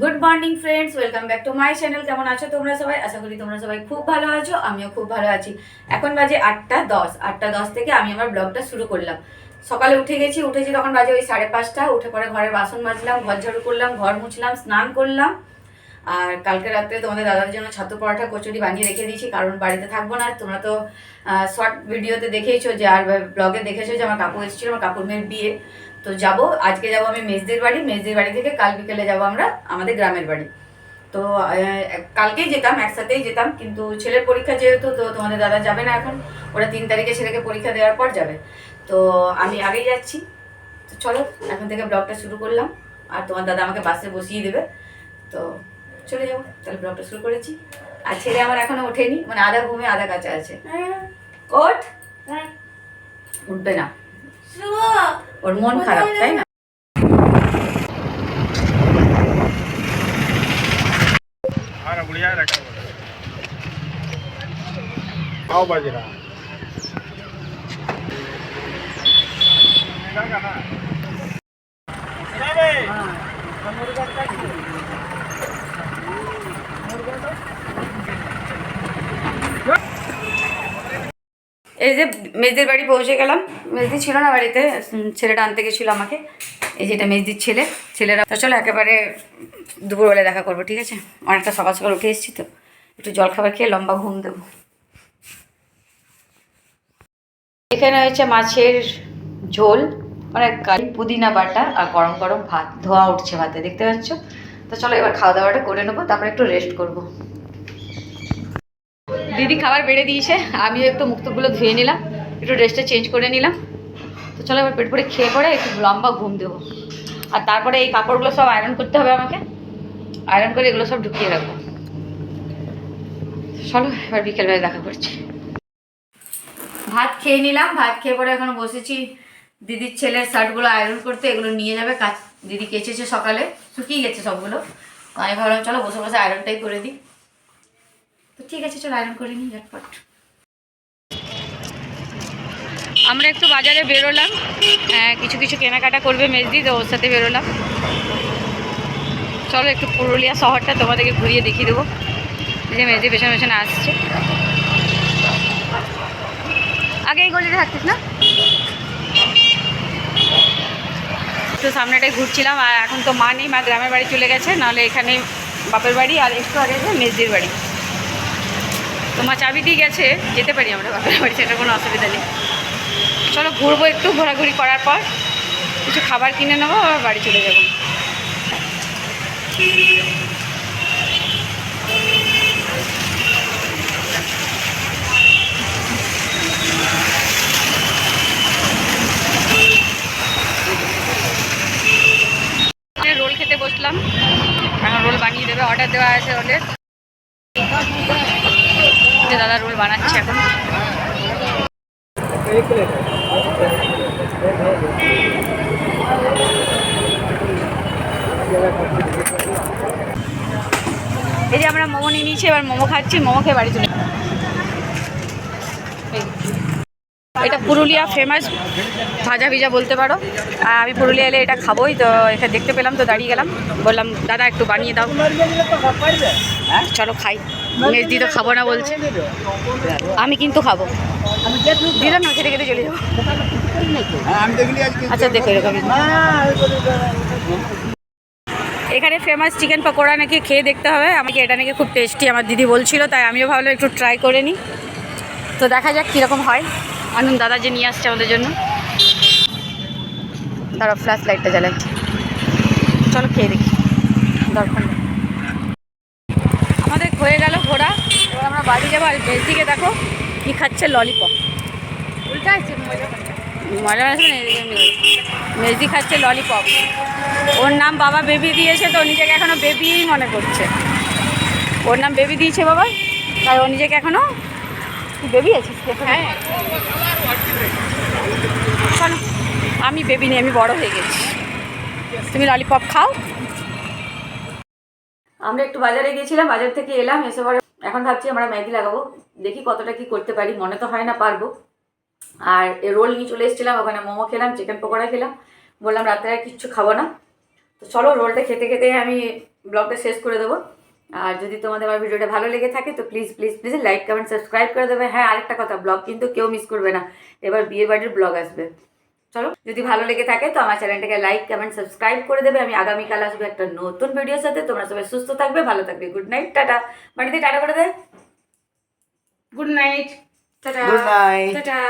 Good morning friends welcome back to my channel কেমন আছো তোমরা সবাই? আশা করি তোমরা সবাই খুব ভালো আছো, আমিও খুব ভালো আছি। এখন বাজে আটটা দশ। আটটা দশ থেকে আমি আমার ব্লগটা শুরু করলাম। সকালে উঠে গেছি, উঠেছি তখন বাজে ওই সাড়ে পাঁচটা। উঠে পরে ঘরের বাসন মাজলাম, ঘর ঝাড়ু করলাম, ঘর মুছলাম, স্নান করলাম। আর কালকে রাত্রে তোমাদের দাদার জন্য ছাতু পরোটা, কচুরি বানিয়ে রেখে দিয়েছি, কারণ বাড়িতে থাকব না। তোমরা তো শর্ট ভিডিওতে দেখেইছো যে, আর ব্লগে দেখেছ যে, আমার কাপড় এসেছিল, আমার কাপড় মেয়ের বিয়ে। তো যাব আজকে যাব আমি মেজদির বাড়ি মেজদির বাড়ি থেকে কাল বিকেলে যাব আমরা আমাদের গ্রামের বাড়ি। তো কালকেই যেতাম একসাথেই যেতাম কিন্তু ছেলের পরীক্ষা যেহেতু তো তোমাদের দাদা যাবে না এখন। ওরা তিন তারিখে ছেলেকে পরীক্ষা দেওয়ার পর যাবে। তো আমি আগেই যাচ্ছি। তো চলো এখন থেকে ব্লগটা শুরু করলাম। আর তোমার দাদা আমাকে বাসে বসিয়ে দেবে। তো চলে যাব তাহলে ব্লগটা শুরু করেছি। আর ছেলে আমার এখনও ওঠেনি মানে আধা ঘুমে আধা কাছে আছে। কোট উঠবে না। ওর মন খারাপ তাই না हाँ এই যে মেজদির বাড়ি পৌঁছে গেলাম। মেজদি ছিল না বাড়িতে ছেলেটা আনতে গেছিল আমাকে। এই যেটা মেজদির ছেলে। ছেলেরা, তো চলো একেবারে দুপুরবেলায় দেখা করব, ঠিক আছে? অনেকটা সকাল সকাল উঠে এসেছি তো। একটু জল খাবার খেয়ে লম্বা ঘুম দেবো। এখানে হয়েছে মাছের ঝোল মানে কারি, পুদিনা বাটা আর গরম গরম ভাত। ধোয়া উঠছে ভাতে, দেখতে পাচ্ছ? তো চলো এবার খাওয়া দাওয়াটা করে নেব, তারপরে একটু রেস্ট করব। দিদি খাবার বেড়ে দিয়েছে, আমিও একটু মুক্তগুলো ধুয়ে নিলাম, একটু ড্রেসটা চেঞ্জ করে নিলাম। তো চলো এবার পেট পরে খেয়ে পরে একটু লম্বা ঘুম দেবো। আর তারপরে এই কাপড়গুলো সব আয়রন করতে হবে আমাকে। আয়রন করে এগুলো সব ঢুকিয়ে রাখব। চলো এবার বিকেলবেলা দেখা করছি। ভাত খেয়ে নিলাম, ভাত খেয়ে পরে এখন বসেছি। দিদির ছেলের শার্টগুলো আয়রন করতে, এগুলো নিয়ে যাবে কাজ। দিদি কেচেছে সকালে, শুকিয়ে গেছে সবগুলো। আমি ভাবলাম, চলো বসে বসে আয়রনটাই করে দিই। ঠিক আছে চলো আয়রন করে নিই ঝটপট। আমরা একটু বাজারে বেরোলাম। হ্যাঁ, কিছু কিছু কেনাকাটা করবে মেজদি তো ওর সাথে বেরোলাম। চলো একটু পুরুলিয়া শহরটা তোমাদেরকে ঘুরিয়ে দেখিয়ে দেবো। যে মেজদি পেছনে পেছনে আসছে। আগে এই গলিতে থাকতিস না? একটু সামনেটাই ঘুরছিলাম আর এখন তো মা নেই মা গ্রামের বাড়ি চলে গেছে নাহলে এখানে বাপের বাড়ি আর একটু আগে মেজদির বাড়ি। তো মা চাবি দিয়ে গেছে, যেতে পারি আমরা বাপের বাড়ি সেটা কোনো অসুবিধা নেই। চলো ঘুরবো একটু, ঘোরাঘুরি করার পর। কিছু খাবার কিনে নেব, আবার বাড়ি চলে যাব। রোল খেতে বসলাম। এখন রোল বানিয়ে দেবে অর্ডার দেওয়া আছে রোলের যে দাদা রোল বানাচ্ছে এখন। এই যে আমরা মোমো নিয়ে নিয়েছি, এবার মোমো খাচ্ছি, মোমো খেয়ে বাড়ি চলে এটা পুরুলিয়া ফেমাস ভাজা ভিজা বলতে পারো। আর আমি পুরুলিয়া এলে এটা খাবোই, তো এখানে দেখতে পেলাম, তো দাঁড়িয়ে গেলাম। বললাম, দাদা, একটু বানিয়ে দাও। চলো খাই। মেজদি তো খাব না বলছে। আমি কিন্তু খাব। দিলাম না, খেতে খেতে চলে যাব। আচ্ছা দেখো এরকম। এখানে ফেমাস চিকেন পকোড়া নাকি খেয়ে দেখতে হবে। আমাকে এটা নাকি খুব টেস্টি আমার দিদি বলছিল, তাই আমিও ভাবলাম একটু ট্রাই করে নিই তো দেখা যাক কীরকম হয়। আনন্দ দাদা যে নিয়ে আসছে আমাদের জন্য। দাঁড়া ফ্ল্যাশ লাইটটা জ্বালাচ্ছি চলো খেয়ে দেখি। দরকার। আমাদের হয়ে গেল ঘোরা এবার আমরা বাড়ি যাব আর বেশ দিকে দেখো কী খাচ্ছে ললিপপ উল্টা আছে মজা আছে না এদিকে এমনি করে। মেজদি খাচ্ছে ললিপপ ওর নাম বাবা বেবি দিয়েছে তো নিজেকে এখনও বেবিই মনে করছে। ওর নাম বেবি দিয়েছে বাবা তাই ও নিজেকে এখনও তুই বেবি আছিস হ্যাঁ। চলো আমি বেবি নেই আমি বড় হয়ে গেছি। তুমি ললিপপ খাও। আমরা একটু বাজারে গিয়েছিলাম, বাজার থেকে এলাম, এসে পরে এখন ভাবছি আমরা ম্যাগি লাগাবো। দেখি কতটা কি করতে পারি, মনে তো হয় না পারব। আর রোল নিয়ে চলে এসেছিলাম, ওখানে মোমো খেলাম, চিকেন পকোড়া খেলাম। বললাম রাত্রে আর কিচ্ছু খাব না। তো চলো রোলটা খেতে খেতে আমি ব্লগটা শেষ করে দেবো। আর যদি তোমাদের আমার ভিডিওটা ভালো লেগে থাকে, তো please please please like comment subscribe করে দেবে। হ্যাঁ আরেকটা কথা, ব্লগ কিন্তু কেউ মিস করবে না। এবার বিয়ে বাড়ির ব্লগ আসবে। চলো যদি ভালো লেগে থাকে তো আমার চ্যানেলটাকে লাইক কমেন্ট সাবস্ক্রাইব করে দেবে। আমি আগামীকাল আসব একটা নতুন ভিডিওর সাথে। তোমরা সবাই সুস্থ থাকবে ভালো থাকবে। Good night tata. বাড়িতে টাটা করে দেয় good night tata Good night. Tata.